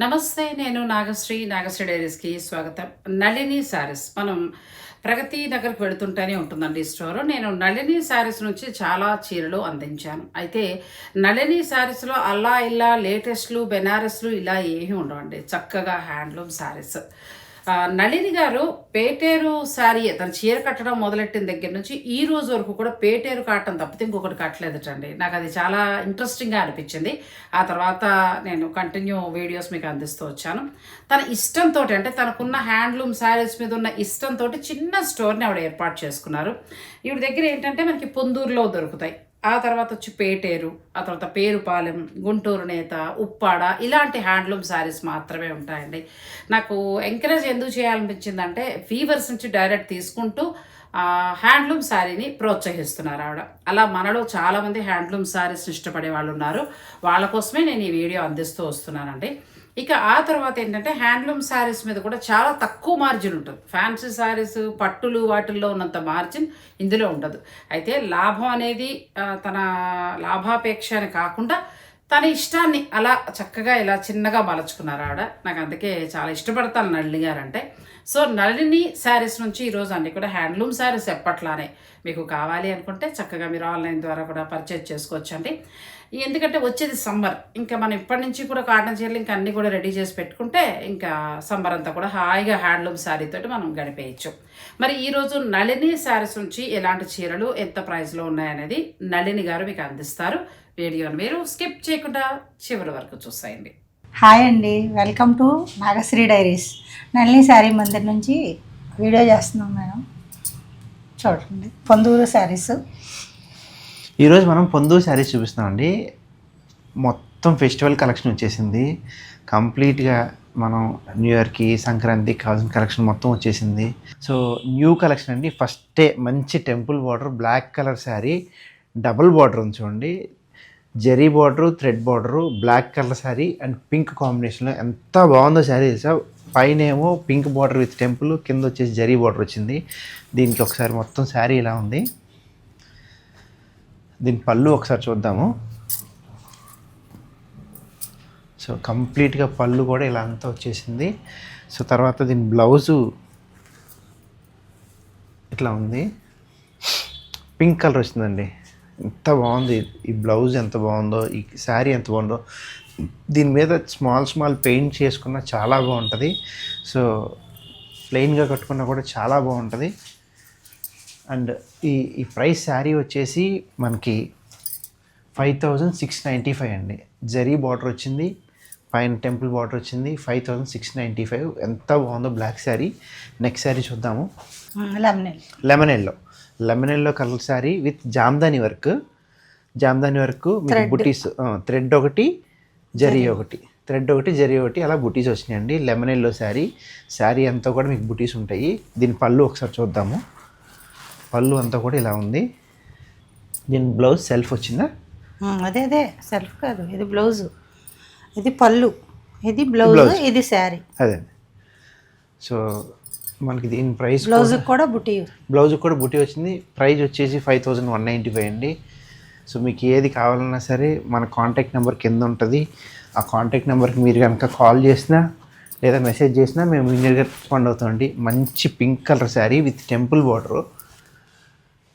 నమస్తే నేను నాగశ్రీ నాగశ్రీ డైరీస్కి స్వాగతం. నళిని శారీస్. మనం ప్రగతి నగర్కి వెళుతుంటేనే ఉంటుందండి ఈ స్టోర్. నేను నళిని శారీస్ నుంచి చాలా చీరలు అందించాను. అయితే నళిని శారీస్లో అల్లా ఇల్లా లేటెస్ట్లు బెనారస్లు ఇలా ఏమీ ఉండవండి. చక్కగా హ్యాండ్లూమ్ శారీస్. నళిని గారు పేటేరు శారీ తన చీర కట్టడం మొదలెట్టిన దగ్గర నుంచి ఈ రోజు వరకు కూడా పేటేరు కాటం తప్పితే ఇంకొకటి కట్టలేదటండి. నాకు అది చాలా ఇంట్రెస్టింగ్గా అనిపించింది. ఆ తర్వాత నేను కంటిన్యూ వీడియోస్ మీకు అందిస్తూ వచ్చాను. తన ఇష్టంతో అంటే తనకున్న హ్యాండ్లూమ్ శారీస్ మీద ఉన్న ఇష్టంతో చిన్న స్టోర్ని ఆవిడ ఏర్పాటు చేసుకున్నారు. ఈవిడ దగ్గర ఏంటంటే మనకి పొందూరులో దొరుకుతాయి. ఆ తర్వాత వచ్చి పేటేరు ఆ తర్వాత పేరుపాలెం గుంటూరు నేత ఉప్పాడ ఇలాంటి హ్యాండ్లూమ్ శారీస్ మాత్రమే ఉంటాయండి. నాకు ఎంకరేజ్ ఎందుకు చేయాలనిపించిందంటే ఫీవర్స్ నుంచి డైరెక్ట్ తీసుకుంటూ హ్యాండ్లూమ్ శారీని ప్రోత్సహిస్తున్నారు ఆవిడ. అలా మనలో చాలామంది హ్యాండ్లూమ్ శారీస్ని ఇష్టపడే వాళ్ళు ఉన్నారు వాళ్ళ కోసమే నేను ఈ వీడియో అందిస్తూ వస్తున్నానండి. ఇక ఆ తర్వాత ఏంటంటే హ్యాండ్లూమ్ శారీస్ మీద కూడా చాలా తక్కువ మార్జిన్ ఉంటుంది. ఫ్యాన్సీ శారీస్ పట్టులు వాటిల్లో ఉన్నంత మార్జిన్ ఇందులో ఉండదు. అయితే లాభం అనేది తన లాభాపేక్ష అని కాకుండా తన ఇష్టాన్ని అలా చక్కగా ఇలా చిన్నగా మలచుకున్నారు ఆవిడ. నాకు అందుకే చాలా ఇష్టపడతాను నళిని గారు అంటే సో నళిని శారీస్ నుంచి ఈరోజు అన్నీ కూడా హ్యాండ్లూమ్ శారీస్ ఎప్పట్లానే మీకు కావాలి అనుకుంటే చక్కగా మీరు ఆన్లైన్ ద్వారా కూడా పర్చేజ్ చేసుకోవచ్చండి. ఎందుకంటే వచ్చేది సమ్మర్. ఇంకా మనం ఇప్పటి నుంచి కూడా కాటన్ చీరలు ఇంకా అన్నీ కూడా రెడీ చేసి పెట్టుకుంటే ఇంకా సమ్మర్ అంతా కూడా హాయిగా హ్యాండ్లూమ్ శారీతో మనం గడిపేయచ్చు. మరి ఈరోజు నళిని శారీస్ నుంచి ఎలాంటి చీరలు ఎంత ప్రైస్లో ఉన్నాయనేది నళిని గారు మీకు అందిస్తారు. వీడియోని మీరు స్కిప్ చేయకుండా చివరి వరకు చూసేయండి. హాయ్ అండి. Welcome to Nagasri diaries Nalini sari Mandir నుంచి వీడియో చేస్తున్నాం మేడం. చూడండి. పొందూరు శారీస్. ఈరోజు మనం పొందు శారీస్ చూపిస్తామండి మొత్తం ఫెస్టివల్ కలెక్షన్ వచ్చేసింది. కంప్లీట్గా మనం న్యూ ఇయర్కి సంక్రాంతికి కావాల్సిన కలెక్షన్ మొత్తం వచ్చేసింది. సో న్యూ కలెక్షన్ అండి. ఫస్టే మంచి temple border black colour sari double border ఉంది చూడండి. Zari border thread border black colour sari and pink కాంబినేషన్లో ఎంత బాగుందో శారీ సార్ పైన ఏమో పింక్ బార్డర్ విత్ టెంపుల్ కింద వచ్చేసి జరీ బార్డర్ వచ్చింది. దీనికి ఒకసారి మొత్తం శారీ ఇలా ఉంది. దీని పళ్ళు ఒకసారి చూద్దాము. సో కంప్లీట్గా పళ్ళు కూడా ఇలా అంతా వచ్చేసింది. సో తర్వాత దీని బ్లౌజు ఇట్లా ఉంది. పింక్ కలర్ వచ్చిందండి. ఎంత బాగుంది. ఈ బ్లౌజ్ ఎంత బాగుందో ఈ శారీ ఎంత బాగుందో. దీని మీద స్మాల్ స్మాల్ పెయింట్ చేసుకున్న చాలా బాగుంటుంది. సో ప్లెయిన్గా కట్టుకున్నా కూడా చాలా బాగుంటుంది. అండ్ ఈ ఈ ప్రైస్ శారీ వచ్చేసి మనకి five thousand six ninety five అండి. జరీ బార్డర్ వచ్చింది పైన టెంపుల్ బార్డర్ వచ్చింది five thousand six ninety five. ఎంత బాగుందో బ్లాక్ శారీ. నెక్స్ట్ శారీ చూద్దాము. లెమనెల్. Lemon yellow lemon yellow colour sari with jamdani work. Jamdani work మీకు బుటీస్ థ్రెడ్ ఒకటి జరీ ఒకటి. థ్రెడ్ ఒకటి జరీ ఒకటి అలా బుటీస్ వచ్చినాయండి. Lemon yellow sari. శారీ అంతా కూడా మీకు బుటీస్ ఉంటాయి. దీని పళ్ళు ఒకసారి చూద్దాము. పళ్ళు అంతా కూడా ఇలా ఉంది. దీని బ్లౌజ్ సెల్ఫ్ వచ్చిందా? అదే అదే. సెల్ఫ్ కాదు. ఇది బ్లౌజ్. ఇది పళ్ళు. ఇది బ్లౌజ్. ఇది శారీ. అదే సో మనకి దీని ప్రైస్ బ్లౌజ్ కూడా బుటీ బ్లౌజ్ కూడా బుటీ వచ్చింది. ప్రైస్ వచ్చేసి five thousand one ninety five అండి. సో మీకు ఏది కావాలన్నా సరే మన కాంటాక్ట్ నెంబర్ కింద ఉంటుంది. ఆ కాంటాక్ట్ నెంబర్కి మీరు కనుక కాల్ చేసినా లేదా మెసేజ్ చేసినా మేము ఇమీడియట్గా రెస్పాండ్ అవుతామండి. మంచి pink colour sari with temple border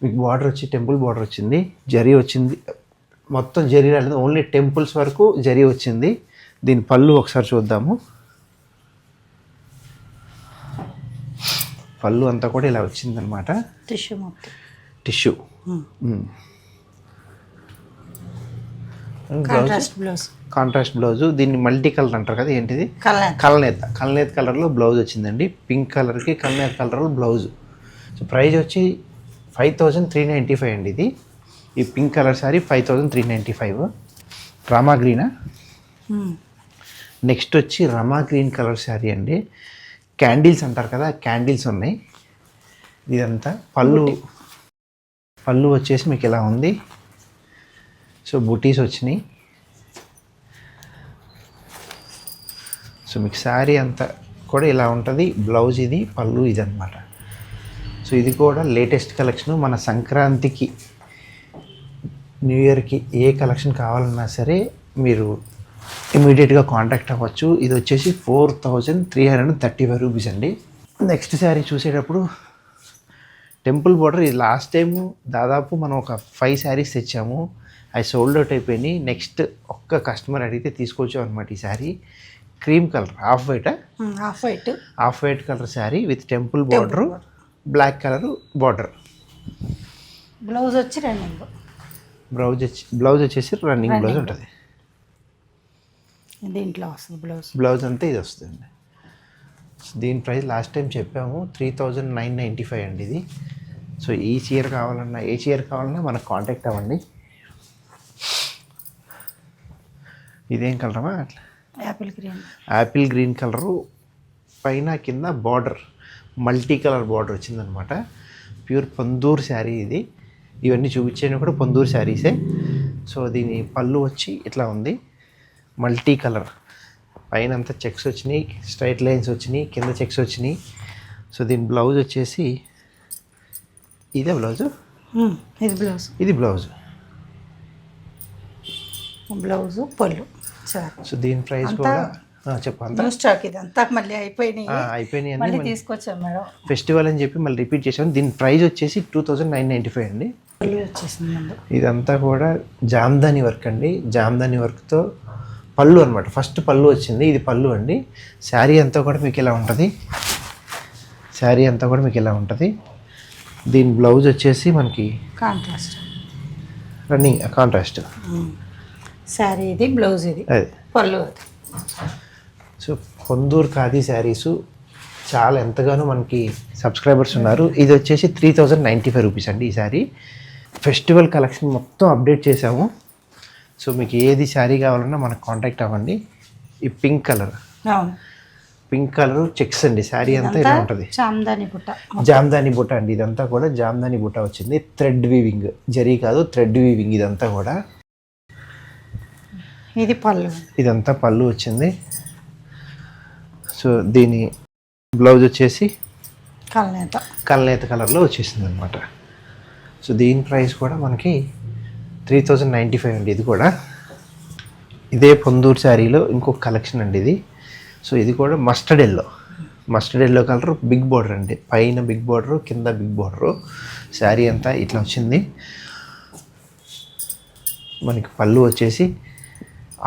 మీకు బార్డర్ వచ్చి టెంపుల్ బార్డర్ వచ్చింది. జరీ వచ్చింది. మొత్తం జరీ రాలేదు. ఓన్లీ టెంపుల్స్ వరకు జరీ వచ్చింది. దీని పళ్ళు ఒకసారి చూద్దాము. పళ్ళు అంతా కూడా ఇలా వచ్చిందనమాట. టిష్యూ మొత్తం. Tissue. Contrast blouse contrast blouse దీన్ని మల్టీ కలర్ అంటారు కదా ఏంటిది? కలనేత. కలనేత. కలర్లో బ్లౌజ్ వచ్చిందండి. పింక్ కలర్కి కలనేత కలర్లో బ్లౌజ్ సో ప్రైస్ వచ్చి five thousand three ninety five అండి ఇది. ఈ pink colour sari five thousand three ninety five. Rama గ్రీనా? నెక్స్ట్ వచ్చి రమా గ్రీన్ కలర్ శారీ అండి. క్యాండిల్స్ అంటారు కదా క్యాండిల్స్ ఉన్నాయి. ఇదంతా పళ్ళు పళ్ళు వచ్చేసి మీకు ఇలా ఉంది. సో బుటీస్ వచ్చినాయి. సో మీకు శారీ అంతా కూడా ఇలా ఉంటుంది బ్లౌజ్ ఇది పళ్ళు ఇది అనమాట సో ఇది కూడా లేటెస్ట్ కలెక్షన్. మన సంక్రాంతికి న్యూ ఇయర్కి ఏ కలెక్షన్ కావాలన్నా సరే మీరు ఇమీడియట్గా కాంటాక్ట్ అవ్వచ్చు. ఇది వచ్చేసి four thousand three hundred thirty five rupees అండి. నెక్స్ట్ శారీ చూసేటప్పుడు టెంపుల్ బోర్డర్ ఇది లాస్ట్ టైము దాదాపు మనం ఒక ఫైవ్ శారీస్ తెచ్చాము. అవి సోల్డ్ అవుట్ అయిపోయినాయి. నెక్స్ట్ ఒక్క కస్టమర్ అడిగితే తీసుకొచ్చాం అనమాట ఈ sari. Cream colour half white? Half white. Half white colour sari with temple border. Black colour border. Blouse వచ్చి రన్నింగ్. బ్లౌజ్ వచ్చి బ్లౌజ్ వచ్చేసి రన్నింగ్ బ్లౌజ్ ఉంటుంది. దీంట్లో వస్తుంది బ్లౌజ్. బ్లౌజ్ అంతా ఇది వస్తుంది దీని ప్రైస్ లాస్ట్ టైం చెప్పాము three thousand nine ninety five అండి ఇది. సో ఈ చీర కావాలన్నా ఏ చీర కావాలన్నా మనకు కాంటాక్ట్ అవ్వండి. ఇదేం కలరమా అట్లా apple green. Apple green colour పైన కింద బార్డర్. మల్టీ కలర్ బార్డర్ వచ్చిందనమాట. ప్యూర్ పందూర్ శారీ ఇది. ఇవన్నీ చూపించేవి కూడా పందూర్ శారీసే. సో దీని పళ్ళు వచ్చి ఇట్లా ఉంది. మల్టీ కలర్ పైన అంతా చెక్స్ వచ్చినాయి స్ట్రైట్ లైన్స్ వచ్చినాయి కింద చెక్స్ వచ్చినాయి. సో దీని బ్లౌజ్ వచ్చేసి ఇదే బ్లౌజు? ఇది బ్లౌజ్. ఇది బ్లౌజ్. బ్లౌజ్ పళ్ళు. సో దీని ప్రైస్ కూడా చెప్పు స్టాక్ మళ్ళీ అయిపోయినాయి. అయిపోయినాయి మళ్ళీ అన్నీ తీసుకొచ్చాం మేడం. ఫెస్టివల్ అని చెప్పి మళ్ళీ రిపీట్ చేసాం. దీని ప్రైస్ వచ్చేసి two thousand nine ninety five అండి. ఇదంతా కూడా జామ్దాని వర్క్ అండి. జామ్దాని వర్క్తో పళ్ళు అనమాట ఫస్ట్ పళ్ళు వచ్చింది. ఇది పళ్ళు అండి. శారీ అంతా కూడా మీకు ఇలా ఉంటుంది. శారీ అంతా కూడా మీకు ఇలా ఉంటుంది. దీని బ్లౌజ్ వచ్చేసి మనకి కాంట్రాస్ట్. Running contrast. శారీ ఇది బ్లౌజ్ ఇది. అదే. పళ్ళు అది. సో కొందూరు ఖాదీ శారీసు చాలా ఎంతగానో మనకి సబ్స్క్రైబర్స్ ఉన్నారు. ఇది వచ్చేసి three thousand ninety five rupees అండి ఈ శారీ. ఫెస్టివల్ కలెక్షన్ మొత్తం అప్డేట్ చేసాము సో మీకు ఏది శారీ కావాలన్నా మనకు కాంటాక్ట్ అవ్వండి. ఈ pink colour. Pink colour checks అండి. శారీ అంతా ఇలా ఉంటుంది. చామ్దాని బుట్ట జామ్దాని బుట్ట అండి. ఇదంతా కూడా జామ్దాని బుట్ట వచ్చింది. Thread weaving. జరీ కాదు థ్రెడ్ వీవింగ్ ఇదంతా కూడా. ఇది పళ్ళు. ఇదంతా పళ్ళు వచ్చింది. సో దీని బ్లౌజ్ వచ్చేసి కలనేత. కల్నేత కలర్లో వచ్చేసింది అనమాట సో దీని ప్రైస్ కూడా మనకి త్రీ థౌజండ్ నైంటీ ఫైవ్ అండి ఇది కూడా. ఇదే పొందూరు శారీలో ఇంకొక కలెక్షన్ అండి ఇది. సో ఇది కూడా mustard yellow. Mustard yellow colour big border అండి. పైన బిగ్ బార్డర్ కింద బిగ్ బార్డరు. శారీ అంతా ఇట్లా వచ్చింది. మనకి పళ్ళు వచ్చేసి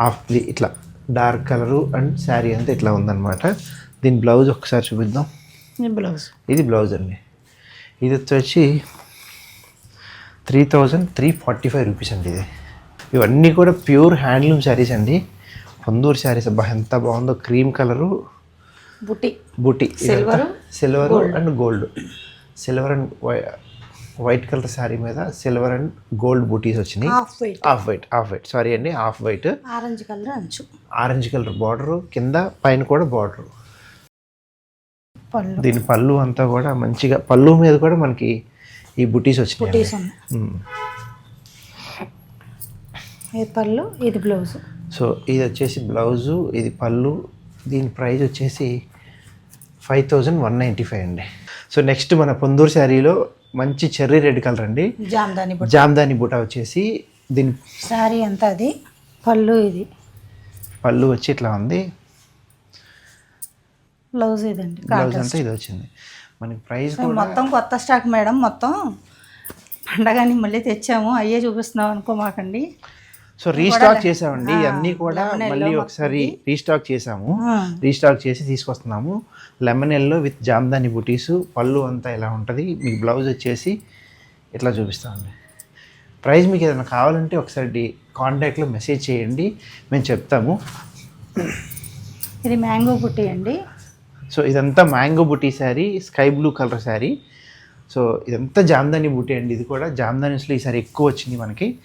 హాఫ్ ఇట్లా డార్క్ కలరు అండ్ శారీ అంతా ఇట్లా ఉందన్నమాట. దీని బ్లౌజ్ ఒకసారి చూపిద్దాం. బ్లౌజ్. ఇది బ్లౌజ్ అండి. ఇది వచ్చి three thousand three forty five rupees అండి ఇది. ఇవన్నీ కూడా ప్యూర్ హ్యాండ్లూమ్ శారీస్ అండి. పొందూరు శారీస్ అబ్బా ఎంత బాగుందో. Cream colour butti. Butti Silver, silver and gold. Silver and white colour sari మీద సిల్వర్ అండ్ గోల్డ్ బూటీస్ వచ్చినాయి. Half white half white half white sari అండి హాఫ్ వైట్ ఆరెంజ్ కలర్ అంచు. ఆరెంజ్ కలర్ బార్డరు కింద పైన కూడా బార్డరు దీని పళ్ళు అంతా కూడా మంచిగా పళ్ళు మీద కూడా మనకి ఈ బుటీస్ వచ్చినాయి పళ్ళు? ఇది బ్లౌజ్ సో ఇది వచ్చేసి బ్లౌజు ఇది పళ్ళు. దీని ప్రైస్ వచ్చేసి five thousand one ninety five అండి. సో నెక్స్ట్ మన పొందూరు శారీలో మంచి చెర్రీ రెడ్ కలర్ అండి. జామ్దాని జామ్దాని బుట్ట వచ్చేసి దీని శారీ అంతా అది? పళ్ళు ఇది. పళ్ళు వచ్చి ఇట్లా ఉంది. బ్లౌజ్ ఇదండి బ్లౌజ్ అంతా ఇది వచ్చింది. మనకి ప్రైస్ మొత్తం కొత్త స్టాక్ మేడం మొత్తం పండగని మళ్ళీ తెచ్చాము. అయ్యే చూపిస్తున్నాం అనుకోమాకండి. సో రీస్టాక్ చేసామండి. అన్నీ కూడా మళ్ళీ ఒకసారి రీస్టాక్ చేసాము. రీస్టాక్ చేసి తీసుకొస్తున్నాము. Lemon yellow with jamdani butis. Pallu అంతా ఇలా ఉంటుంది? మీకు బ్లౌజ్ వచ్చేసి ఇట్లా చూపిస్తామండి? ప్రైస్ మీకు ఏదైనా కావాలంటే ఒకసారి కాంటాక్ట్లో మెసేజ్ చేయండి. మేము చెప్తాము. ఇది మ్యాంగో బుట్టి అండి. సో ఇదంతా mango buti sari sky blue colour sari. So ఇదంతా జామ్దాని బుటీ అండి. ఇది కూడా జామ్దానిస్లో ఈసారి ఎక్కువ వచ్చింది మనకి.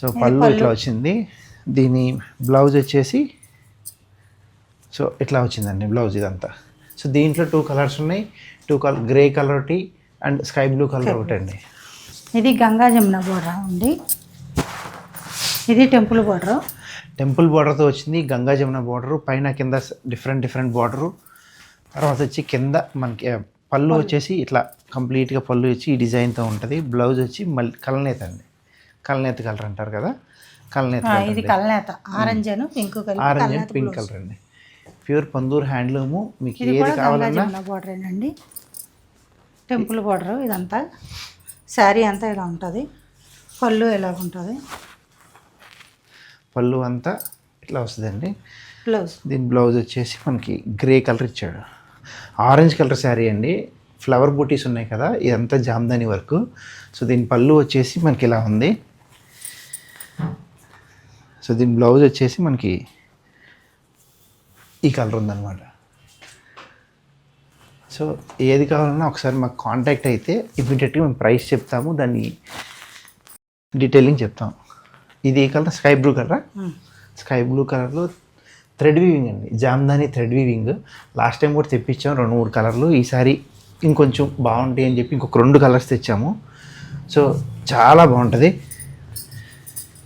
సో పళ్ళు ఇట్లా వచ్చింది. దీని బ్లౌజ్ వచ్చేసి సో ఇట్లా వచ్చిందండి బ్లౌజ్ ఇదంతా. సో దీంట్లో టూ కలర్స్ ఉన్నాయి. టూ కలర్ గ్రే కలర్ ఒకటి అండ్ స్కై బ్లూ కలర్ ఒకటి అండి ఇది గంగా జమున బోర్డర్ అండి. ఇది టెంపుల్ బోర్డర్ టెంపుల్ బార్డర్తో వచ్చింది గంగా జమున బార్డరు పైన కింద డిఫరెంట్ డిఫరెంట్ బార్డరు. తర్వాత వచ్చి కింద మనకి పళ్ళు వచ్చేసి ఇట్లా కంప్లీట్గా పళ్ళు వచ్చి ఈ డిజైన్తో ఉంటుంది. బ్లౌజ్ వచ్చి మళ్ళీ కలనేత అండి. కలనేత కలర్ అంటారు కదా? కలనేత ఇది కలనేత. ఆరెంజ్ అను పింక్ కలిపి ఆరెంజ్ పింక్ కలర్ అండి ప్యూర్ పందూర్ హ్యాండ్లూము మీకు ఏది కావాలన్నా బార్డర్ అండి టెంపుల్ బార్డర్ ఇదంతా. శారీ అంతా ఇలా ఉంటుంది. పళ్ళు ఇలా ఉంటుంది? పళ్ళు అంతా ఇట్లా వస్తుందండి బ్లౌజ్. దీని బ్లౌజ్ వచ్చేసి మనకి గ్రే కలర్ ఇచ్చాడు. ఆరెంజ్ కలర్ శారీ అండి. ఫ్లవర్ బూటీస్ ఉన్నాయి కదా ఇదంతా జామ్దాని వర్క్. సో దీని పళ్ళు వచ్చేసి మనకి ఇలా ఉంది. సో దీని బ్లౌజ్ వచ్చేసి మనకి ఈ కలర్ ఉందన్నమాట. సో ఏది కావాలన్నా ఒకసారి మాకు కాంటాక్ట్ అయితే ఇమీడియట్గా మేము ప్రైస్ చెప్తాము దాన్ని డీటెయిలింగ్ చెప్తాం. ఇది ఏ కలర్? స్కై బ్లూ కలరా? స్కై బ్లూ కలర్లో థ్రెడ్ వీవింగ్ అండి. Jamdani thread weaving. Last time కూడా తెప్పించాం రెండు మూడు కలర్లు. ఈసారి ఇంకొంచెం బాగుంటాయి అని చెప్పి ఇంకొక రెండు కలర్స్ తెచ్చాము. సో చాలా బాగుంటుంది.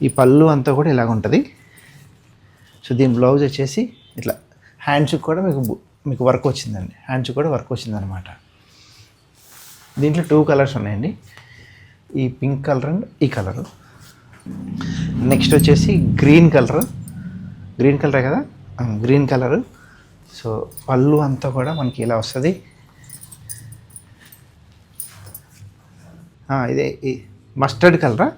ఈ పళ్ళు అంతా కూడా ఇలాగ ఉంటుంది. సో దీని బ్లౌజ్ వచ్చేసి ఇట్లా హ్యాండ్స్కి కూడా మీకు మీకు వర్క్ వచ్చిందండి. హ్యాండ్స్ కూడా వర్క్ వచ్చిందనమాట దీంట్లో టూ కలర్స్ ఉన్నాయండి. ఈ పింక్ కలర్ అండ్ ఈ కలరు. నెక్స్ట్ వచ్చేసి గ్రీన్ కలర్. గ్రీన్ కలరే కదా? Green colour. సో పళ్ళు అంతా కూడా మనకి ఇలా వస్తుంది. ఇదే ఈ మస్టర్డ్ కలరా?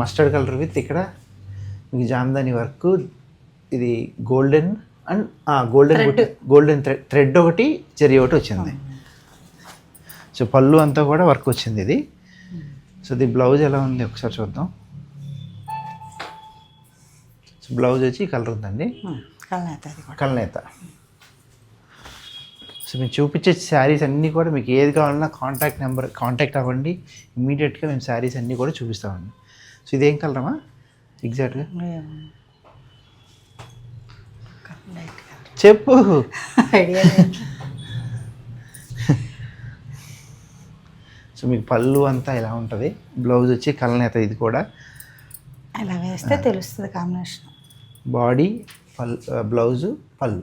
మస్టర్డ్ కలర్ విత్ ఇక్కడ మీకు జామ్దాని వర్క్ ఇది golden and golden golden thread thread ఒకటి చెరి ఒకటి వచ్చింది. సో పళ్ళు అంతా కూడా వర్క్ వచ్చింది ఇది. సో ఇది బ్లౌజ్ ఎలా ఉంది ఒకసారి చూద్దాం. సో బ్లౌజ్ వచ్చి కలర్ ఉందండి. కలనేత సో మేము చూపించే శారీస్ అన్నీ కూడా మీకు ఏది కావాలన్నా కాంటాక్ట్ నెంబర్ కాంటాక్ట్ అవ్వండి. ఇమీడియట్గా మేము శారీస్ అన్నీ కూడా చూపిస్తామండి. సో ఇదేం కలరమా ఎగ్జాక్ట్గా చెప్పు. సో మీకు పళ్ళు అంతా ఇలా ఉంటుంది? బ్లౌజ్ వచ్చి కలనేత ఇది కూడా? ఇలా వేస్తే తెలుస్తుంది కాంబినేషన్ బాడీ పల్ blouse pallu.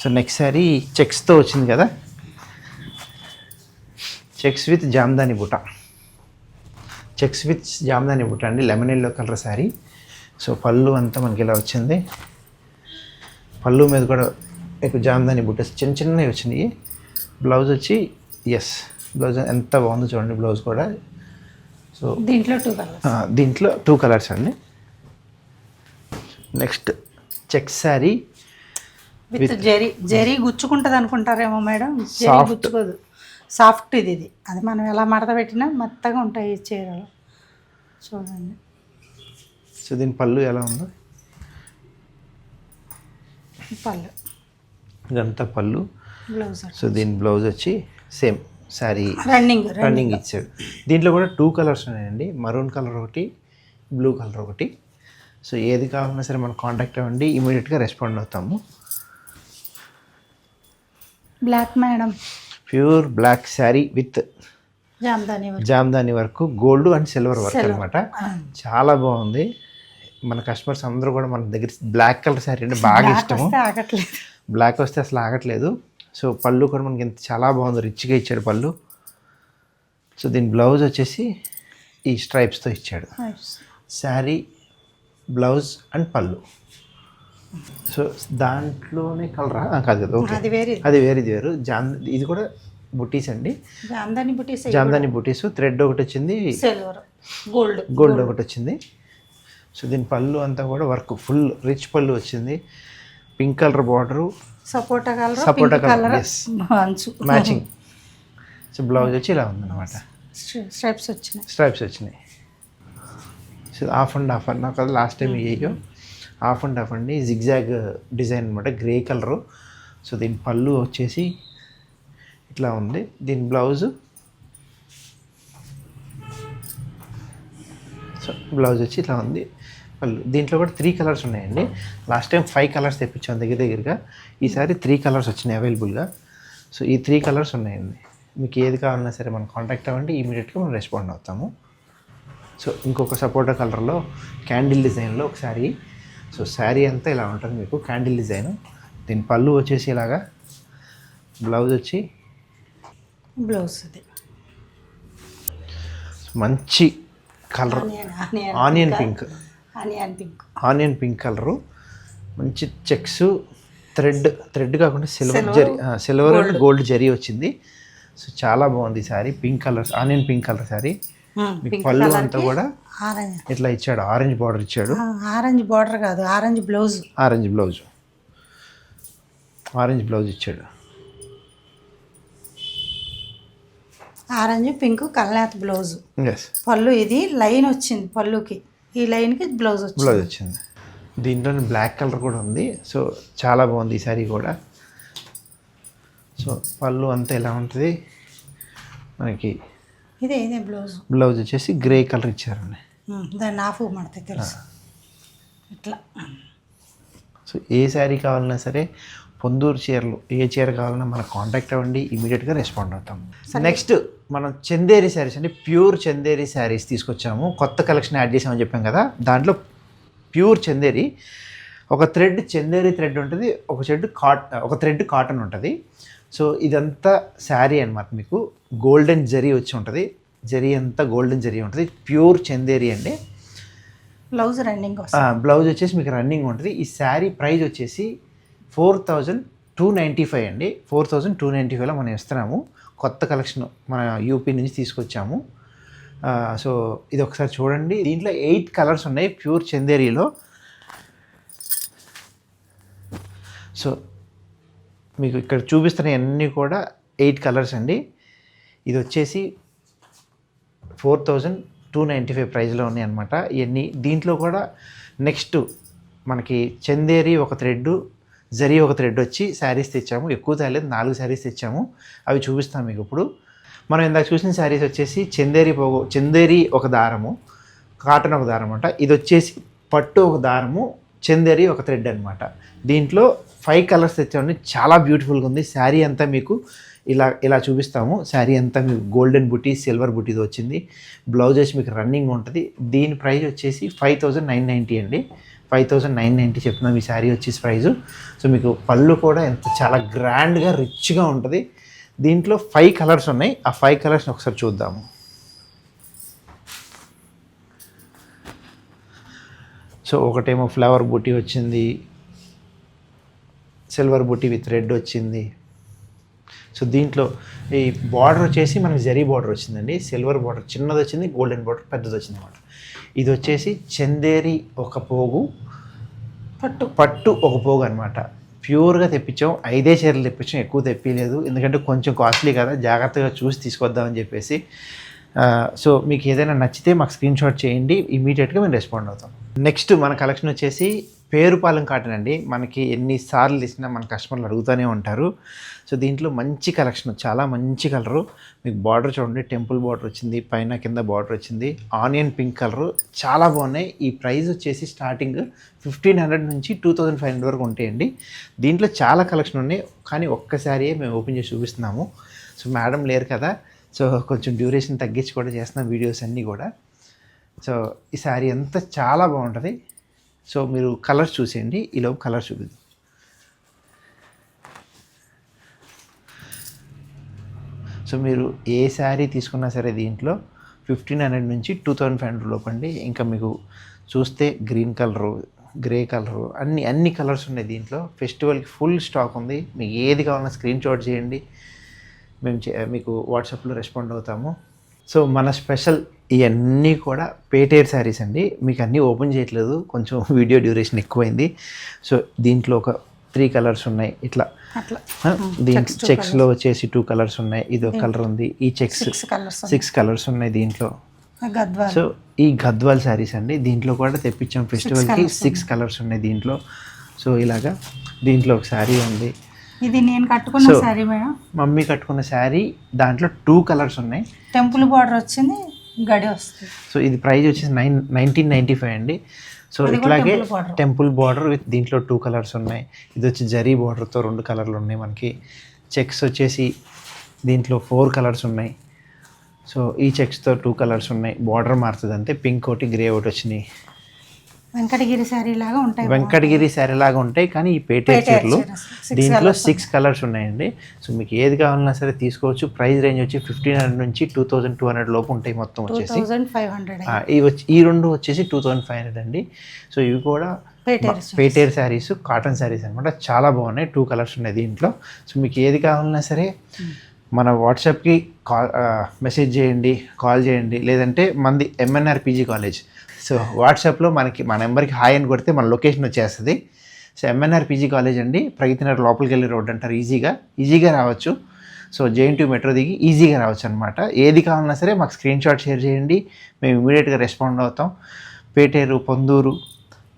So next sari చెక్స్తో వచ్చింది కదా? చెక్స్ విత్ జామ్దాని బుట్ట చెక్స్ విత్ జామ్దాని బుట్ట అండి lemon yellow colour sari. So pallu అంతా మనకి ఇలా వచ్చింది. పళ్ళు మీద కూడా ఎక్కువ జామ్దాని బుట్ట చిన్న చిన్నవి వచ్చినాయి. బ్లౌజ్ వచ్చి ఎస్ బ్లౌజ్ ఎంత బాగుందో చూడండి బ్లౌజ్ కూడా. సో దీంట్లో టూ కలర్స్ దీంట్లో టూ కలర్స్ అండి. Next check sari. With zari zari గుచ్చుకుంటుంది అనుకుంటారేమో మేడం. జెరీ. గుచ్చుకోదు. సాఫ్ట్ ఇది ఇది. అది మనం ఎలా మడత పెట్టినా మెత్తగా ఉంటాయి చీరలు. చూడండి. సో దీని పళ్ళు ఎలా ఉందో? పళ్ళు. ఇదంతా పళ్ళు. బ్లౌజ్ సో దీని బ్లౌజ్ వచ్చి సేమ్ శారీ రన్నింగ్ రన్నింగ్ ఇచ్చాడు దీంట్లో కూడా టూ కలర్స్ ఉన్నాయండి. మరూన్ కలర్ ఒకటి బ్లూ కలర్ ఒకటి. సో ఏది కావాలన్నా సరే మనం కాంటాక్ట్ అవ్వండి ఇమీడియట్గా రెస్పాండ్ అవుతాము. Black madam pure black sari with jamdani work. Jamdani work gold and silver work అనమాట చాలా బాగుంది. మన కస్టమర్స్ అందరూ కూడా మన దగ్గర బ్లాక్ కలర్ శారీ అంటే బాగా ఇష్టము. బ్లాక్ వస్తే అసలు ఆగట్లేదు. సో పళ్ళు కూడా మనకి ఎంత చాలా బాగుంది. రిచ్గా ఇచ్చాడు పళ్ళు. సో దీని బ్లౌజ్ వచ్చేసి ఈ స్ట్రైప్స్తో ఇచ్చాడు. Sari blouse and pallu. So దాంట్లోనే కలరా? కాదు కదా ఓకే. అది వేరే అది వేరేది వేరు. జామ్ ఇది కూడా బుటీస్ అండి. జామ్దాని బుటీస్ జామ్దాని బుటీస్ థ్రెడ్ ఒకటి వచ్చింది. Silver gold. గోల్డ్ ఒకటి వచ్చింది. సో దీని పళ్ళు అంతా కూడా వర్క్ ఫుల్ రిచ్ పళ్ళు వచ్చింది. Pink colour border. Sapota colour sapota colour matching so blouse వచ్చి ఇలా ఉందన్నమాట. స్ట్రైప్స్ వచ్చినాయి. స్ట్రైప్స్ వచ్చినాయి. సో హాఫ్ అండ్ హాఫ్ అన్నా కదా లాస్ట్ టైం ఇయ్యో హాఫ్ అండ్ హాఫ్ అండి జిగ్జాగ్ డిజైన్ అనమాట గ్రే కలరు. సో దీని పళ్ళు వచ్చేసి ఇట్లా ఉంది. దీని బ్లౌజు. సో బ్లౌజ్ వచ్చి ఇట్లా ఉంది. పళ్ళు దీంట్లో కూడా త్రీ కలర్స్ ఉన్నాయండి. లాస్ట్ టైం ఫైవ్ కలర్స్ తెప్పించాం దగ్గర దగ్గరగా. ఈసారి త్రీ కలర్స్ వచ్చినాయి అవైలబుల్గా సో ఈ త్రీ కలర్స్ ఉన్నాయండి. మీకు ఏది కావాలన్నా సరే మనం కాంటాక్ట్ అవ్వండి. ఇమీడియట్గా మనం రెస్పాండ్ అవుతాము. సో ఇంకొక సపోటా కలర్లో క్యాండిల్ డిజైన్లో ఒక శారీ సో శారీ అంతా ఇలా ఉంటుంది మీకు. క్యాండిల్ డిజైన్ దీని పళ్ళు వచ్చేసి ఇలాగా. బ్లౌజ్ వచ్చి బ్లౌజ్ ఇది మంచి colour onion pink onion pink. Onion pink colour. మంచి చెక్స్ థ్రెడ్ థ్రెడ్ కాకుండా silver zari silver and gold zari వచ్చింది. సో చాలా బాగుంది sari pink colour onion pink colour మీకు పళ్ళు అంతా కూడా ఇట్లా ఇచ్చాడు. ఆరెంజ్ బార్డర్ ఇచ్చాడు. ఆరెంజ్ బార్డర్ కాదు orange blouse. Orange blouse. Orange blouse ఇచ్చాడు. ఆరెంజ్ పింక్ కల్లాత్ బ్లౌజ్. పళ్ళు ఇది లైన్ వచ్చింది పళ్ళుకి. ఈ లైన్కి బ్లౌజ్ వచ్చింది. బ్లౌజ్ వచ్చింది. దీంట్లో బ్లాక్ కలర్ కూడా ఉంది. సో చాలా బాగుంది ఈ శారీ కూడా. సో పళ్ళు అంతా ఎలా ఉంటుంది? మనకి ఇదే ఇదే బ్లౌజ్. బ్లౌజ్ వచ్చేసి గ్రే కలర్ ఇచ్చారండి దాన్ని ఆఫ్ మడతే తెలుసు. ఇట్లా. సో ఏ శారీ కావాలన్నా సరే పొందూరు చీరలు ఏ చీర కావాలన్నా మనకు కాంటాక్ట్ అవ్వండి ఇమీడియట్గా రెస్పాండ్ అవుతాం. నెక్స్ట్ మనం చందేరి శారీస్ అంటే ప్యూర్ చందేరి శారీస్ తీసుకొచ్చాము. కొత్త కలెక్షన్ యాడ్ చేసామని చెప్పాం కదా దాంట్లో ప్యూర్ చందేరి ఒక థ్రెడ్ చందేరి థ్రెడ్ ఉంటుంది ఒక థ్రెడ్ కాట్ ఒక థ్రెడ్ కాటన్ ఉంటుంది. సో ఇదంతా శారీ అనమాట మీకు. గోల్డెన్ జరీ వచ్చి ఉంటుంది. జరీ అంతా గోల్డెన్ జరీ ఉంటుంది. ప్యూర్ చందేరి అండి. బ్లౌజ్ రన్నింగ్ బ్లౌజ్ వచ్చేసి మీకు రన్నింగ్ ఉంటుంది. ఈ శారీ ప్రైస్ వచ్చేసి four thousand two ninety five అండి. ఫోర్ థౌజండ్ టూ నైంటీ ఫైవ్లో మనం ఇస్తున్నాము. కొత్త కలెక్షన్ మన యూపీ నుంచి తీసుకొచ్చాము. సో ఇది ఒకసారి చూడండి. దీంట్లో ఎయిట్ కలర్స్ ఉన్నాయి ప్యూర్ చందేరిలో. సో మీకు ఇక్కడ చూపిస్తున్న అన్నీ కూడా ఎయిట్ కలర్స్ అండి. ఇది వచ్చేసి four thousand two ninety five ప్రైస్లో ఉన్నాయి అనమాట ఇవన్నీ దీంట్లో కూడా నెక్స్ట్ మనకి చందేరి ఒక థ్రెడ్ జరీ ఒక థ్రెడ్ వచ్చి శారీస్ తెచ్చాము. ఎక్కువ తేలేదు నాలుగు శారీస్ తెచ్చాము. అవి చూపిస్తాం మీకు ఇప్పుడు. మనం ఇందాక చూసిన శారీస్ వచ్చేసి చందేరి పోగు చందేరి ఒక దారము కాటన్ ఒక దారం అంట. ఇది వచ్చేసి పట్టు ఒక దారము చందేరి ఒక థ్రెడ్ అనమాట దీంట్లో ఫైవ్ కలర్స్ తెచ్చామండి చాలా బ్యూటిఫుల్గా ఉంది. శారీ అంతా మీకు ఇలా ఇలా చూపిస్తాము. శారీ అంతా మీకు గోల్డెన్ బుటీ సిల్వర్ బుటీది వచ్చింది. బ్లౌజ్ వచ్చి మీకు రన్నింగ్ ఉంటుంది. దీని ప్రైస్ వచ్చేసి ఫైవ్ థౌజండ్ నైన్ నైంటీ అండి. ఫైవ్ థౌసండ్ నైన్ నైంటీ చెప్తున్నాం ఈ శారీ వచ్చేసి ప్రైజు. సో మీకు పళ్ళు కూడా ఎంత చాలా గ్రాండ్గా రిచ్గా ఉంటుంది. దీంట్లో ఫైవ్ కలర్స్ ఉన్నాయి. ఆ ఫైవ్ కలర్స్ని ఒకసారి చూద్దాము. సో ఒకటేమో ఫ్లవర్ బుటీ వచ్చింది. సిల్వర్ బుటీ విత్ రెడ్ వచ్చింది. సో దీంట్లో ఈ బార్డర్ వచ్చేసి మనకి జరీ బార్డర్ వచ్చిందండి. సిల్వర్ బార్డర్ చిన్నది వచ్చింది గోల్డెన్ బార్డర్ పెద్దది వచ్చింది అనమాట ఇది వచ్చేసి చందేరి ఒక పోగు పట్టు. పట్టు ఒక పోగు అనమాట ప్యూర్గా తెప్పించాం. ఐదే చీరలు తెప్పించాం. ఎక్కువ తెప్పించలేదు ఎందుకంటే కొంచెం కాస్ట్లీ కదా. జాగ్రత్తగా చూసి తీసుకొద్దామని చెప్పేసి. సో మీకు ఏదైనా నచ్చితే మాకు స్క్రీన్ షాట్ చేయండి. ఇమీడియట్గా మేము రెస్పాండ్ అవుతాం. నెక్స్ట్ మన కలెక్షన్ వచ్చేసి పేరుపాలెం కాటన్ అండి మనకి ఎన్నిసార్లు ఇచ్చినా మన కస్టమర్లు అడుగుతూనే ఉంటారు. సో దీంట్లో మంచి కలెక్షన్ చాలా మంచి కలరు. మీకు బార్డర్ చూడండి టెంపుల్ బార్డర్ వచ్చింది పైన కింద బార్డర్ వచ్చింది ఆనియన్ పింక్ కలరు చాలా బాగున్నాయి. ఈ ప్రైస్ వచ్చేసి స్టార్టింగ్ ఫిఫ్టీన్ హండ్రెడ్ నుంచి టూ థౌజండ్ ఫైవ్ హండ్రెడ్ వరకు ఉంటాయండి. దీంట్లో చాలా కలెక్షన్ ఉన్నాయి కానీ ఒక్కసారియే మేము ఓపెన్ చేసి చూపిస్తున్నాము. సో మేడం లేరు కదా సో కొంచెం డ్యూరేషన్ తగ్గించి కూడా చేస్తున్నాం వీడియోస్ అన్నీ కూడా. సో ఈ శారీ అంతా చాలా బాగుంటుంది. సో మీరు కలర్స్ చూసేయండి. ఈలోపు కలర్స్ చూపిద్దాం. సో మీరు ఏ శారీ తీసుకున్నా సరే దీంట్లో ఫిఫ్టీన్ హండ్రెడ్ నుంచి టూ థౌజండ్ ఫైవ్ హండ్రెడ్ లోపు అండి. ఇంకా మీకు చూస్తే గ్రీన్ కలరు గ్రే కలరు అన్ని అన్ని కలర్స్ ఉన్నాయి దీంట్లో. ఫెస్టివల్కి ఫుల్ స్టాక్ ఉంది. మీకు ఏది కావాలన్నా స్క్రీన్ షాట్ చేయండి. మేము చే- మీకు వాట్సాప్లో రెస్పాండ్ అవుతాము. సో మన స్పెషల్ ఇవన్నీ కూడా పేటేర్ శారీస్ అండి. మీకు అన్నీ ఓపెన్ చేయట్లేదు. కొంచెం వీడియో డ్యూరేషన్ ఎక్కువైంది. సో దీంట్లో ఒక త్రీ కలర్స్ ఉన్నాయి. ఇట్లా. దీంట్లో చెక్స్లో వచ్చేసి టూ కలర్స్ ఉన్నాయి. ఇది ఒక కలర్ ఉంది. ఈ చెక్స్ సిక్స్ కలర్స్ ఉన్నాయి. దీంట్లో. సో ఈ గద్వాల్ శారీస్ అండి. దీంట్లో కూడా తెప్పించాం. ఫెస్టివల్కి సిక్స్ కలర్స్ ఉన్నాయి దీంట్లో. సో ఇలాగా దీంట్లో ఒక శారీ ఉంది. ఇది నేను కట్టుకున్న శారీ మేడం. మమ్మీ కట్టుకున్న శారీ. దాంట్లో టూ కలర్స్ ఉన్నాయి. టెంపుల్ బార్డర్ వచ్చింది. గడి వస్తుంది. సో ఇది ప్రైస్ వచ్చేసి నైన్ నైన్టీన్ నైంటీ ఫైవ్ అండి. సో ఇట్లాగే. Temple border. విత్ దీంట్లో టూ కలర్స్ ఉన్నాయి. ఇది వచ్చి జరీ బార్డర్తో రెండు కలర్లు ఉన్నాయి మనకి. చెక్స్ వచ్చేసి దీంట్లో ఫోర్ కలర్స్ ఉన్నాయి. సో ఈ చెక్స్తో టూ కలర్స్ ఉన్నాయి. బార్డర్ మారుతుంది అంతే పింక్ ఒకటి గ్రే ఒకటి వచ్చినాయి. వెంకటగిరి శారీ లాగా ఉంటాయి వెంకటగిరి శారీ లాగా ఉంటాయి కానీ ఈ పేటేర్ పేటేర్ చీరలు. దీంట్లో సిక్స్ కలర్స్ ఉన్నాయండి. సో మీకు ఏది కావాలన్నా సరే తీసుకోవచ్చు. ప్రైస్ రేంజ్ వచ్చి ఫిఫ్టీన్ హండ్రెడ్ నుంచి టూ థౌజండ్ టూ హండ్రెడ్ లోపు ఉంటాయి మొత్తం వచ్చేసి. హండ్రెడ్ ఇవి ఈ రెండు వచ్చేసి టూ థౌజండ్ ఫైవ్ హండ్రెడ్ అండి. సో ఇవి కూడా పేటేర్ పేటేర్ శారీస్ కాటన్ శారీస్ అనమాట చాలా బాగున్నాయి. టూ కలర్స్ ఉన్నాయి దీంట్లో. సో మీకు ఏది కావాలన్నా సరే మన వాట్సాప్కి కాల్ మెసేజ్ చేయండి కాల్ చేయండి. లేదంటే మంది ఎంఎన్ఆర్ పీజీ కాలేజ్ సో వాట్సాప్లో మనకి మా నెంబర్కి హాయ్ అని కొడితే మన లొకేషన్ వచ్చేస్తుంది. సో ఎంఎన్ఆర్ పీజీ కాలేజ్ అండి. ప్రగతినగర్ లోపలికి వెళ్ళి రోడ్ అంటారు. ఈజీగా ఈజీగా రావచ్చు. సో జేఎన్టీ మెట్రో దిగి ఈజీగా రావచ్చు అనమాట ఏది కావాలన్నా సరే మాకు స్క్రీన్ షాట్ షేర్ చేయండి. మేము ఇమీడియట్గా రెస్పాండ్ అవుతాం. పేటేరు పొందూరు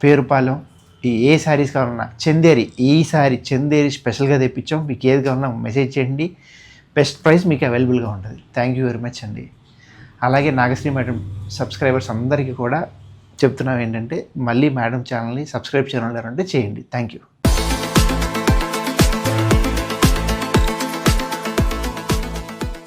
పేరుపాలెం ఈ ఏ శారీస్ కావాలన్నా చందేరి ఈ సారీ చందేరి స్పెషల్గా తెప్పించాం. మీకు ఏది కావాలన్నా మెసేజ్ చేయండి. బెస్ట్ ప్రైస్ మీకు అవైలబుల్గా ఉంటుంది. థ్యాంక్ యూ వెరీ మచ్ అండి. అలాగే నాగశ్రీ మేడం సబ్స్క్రైబర్స్ అందరికీ కూడా చెప్తున్నాం ఏంటంటే మళ్ళీ మేడం ఛానల్ని సబ్స్క్రైబ్ చేయాలంటే చేయండి. Thank you